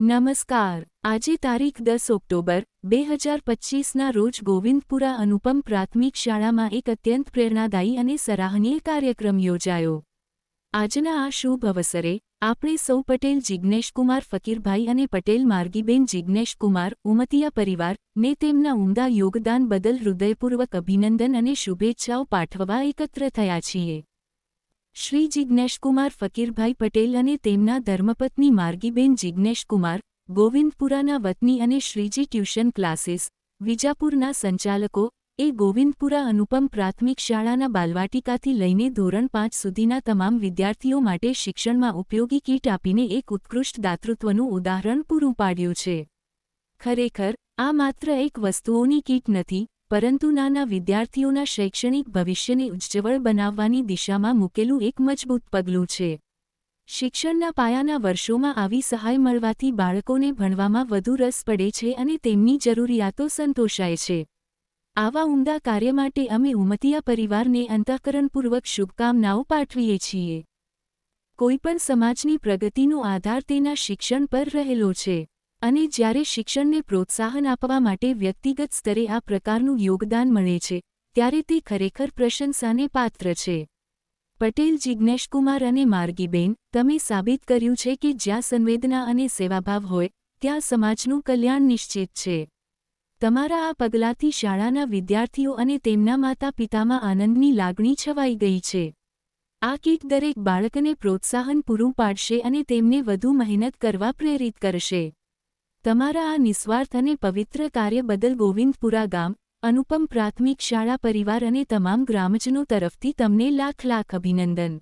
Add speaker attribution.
Speaker 1: નમસ્કાર. આજે તારીખ દસ ઓક્ટોબર, બે હજાર પચ્ચીસના રોજ ગોવિંદપુરા અનુપમ પ્રાથમિક શાળામાં એક અત્યંત પ્રેરણાદાયી અને સરાહનીય કાર્યક્રમ યોજાયો. આજના આ શુભ અવસરે, આપણે સૌ પટેલ જિજ્ઞેશકુમાર ફકીરભાઈ અને પટેલ માર્ગીબેન જિજ્ઞેશકુમાર ઉમતિયા પરિવાર, ને તેમના ઉમદા યોગદાન બદલ હૃદયપૂર્વક અભિનંદન અને શુભેચ્છાઓ પાઠવવા એકત્ર થયા છીએ. શ્રી જિજ્ઞેશકુમાર ફકીરભાઈ પટેલ અને તેમના ધર્મપત્ની માર્ગીબેન જિજ્ઞેશકુમાર, ગોવિંદપુરાના વતની અને શ્રીજી ટ્યુશન ક્લાસીસ, વિજાપુરના સંચાલકો, એ ગોવિંદપુરા અનુપમ પ્રાથમિક શાળાના બાલવાટિકાથી લઈને ધોરણ પાંચ સુધીના તમામ વિદ્યાર્થીઓ માટે શિક્ષણમાં ઉપયોગી કીટ આપીને એક ઉત્કૃષ્ટ દાતૃત્વનું ઉદાહરણ પૂરું પાડ્યું છે. ખરેખર, આ માત્ર એક વસ્તુઓની કીટ નથી પરંતુ નાના વિદ્યાર્થીઓના શૈક્ષણિક ભવિષ્યને ઉજ્જવળ બનાવવાની દિશામાં મૂકેલું એક મજબૂત પગલું છે. શિક્ષણના પાયાના વર્ષોમાં આવી સહાય મળવાથી બાળકોને ભણવામાં વધુ રસ પડે છે અને તેમની જરૂરિયાતો સંતોષાય છે. આવા ઉમદા કાર્ય માટે અમે ઉમતિયા પરિવારને અંતઃકરણપૂર્વક શુભકામનાઓ પાઠવીએ છીએ. કોઈપણ સમાજની પ્રગતિનો આધાર તેના શિક્ષણ પર રહેલો છે. અને જ્યારે શિક્ષણને પ્રોત્સાહન આપવા માટે વ્યક્તિગત સ્તરે આ પ્રકારનું યોગદાન મળે છે, ત્યારે તે ખરેખર પ્રશંસાને પાત્ર છે. પટેલ જિજ્ઞેશકુમાર અને માર્ગીબેન, તમે સાબિત કર્યું છે કે જ્યાં સંવેદના અને સેવાભાવ હોય, ત્યાં સમાજનું કલ્યાણ નિશ્ચિત છે. તમારા આ પગલાંથી શાળાના વિદ્યાર્થીઓ અને તેમના માતા પિતામાં આનંદની લાગણી છવાઈ ગઈ છે. આ કીટ દરેક બાળકને પ્રોત્સાહન પૂરું પાડશે અને તેમને વધુ મહેનત કરવા પ્રેરિત કરશે. તમારા આ નિસ્વાર્થ અને પવિત્ર કાર્ય બદલ ગોવિંદપુરા ગામ, અનુપમ પ્રાથમિક શાળા પરિવાર અને તમામ ગ્રામજનો તરફથી તમને લાખ લાખ અભિનંદન.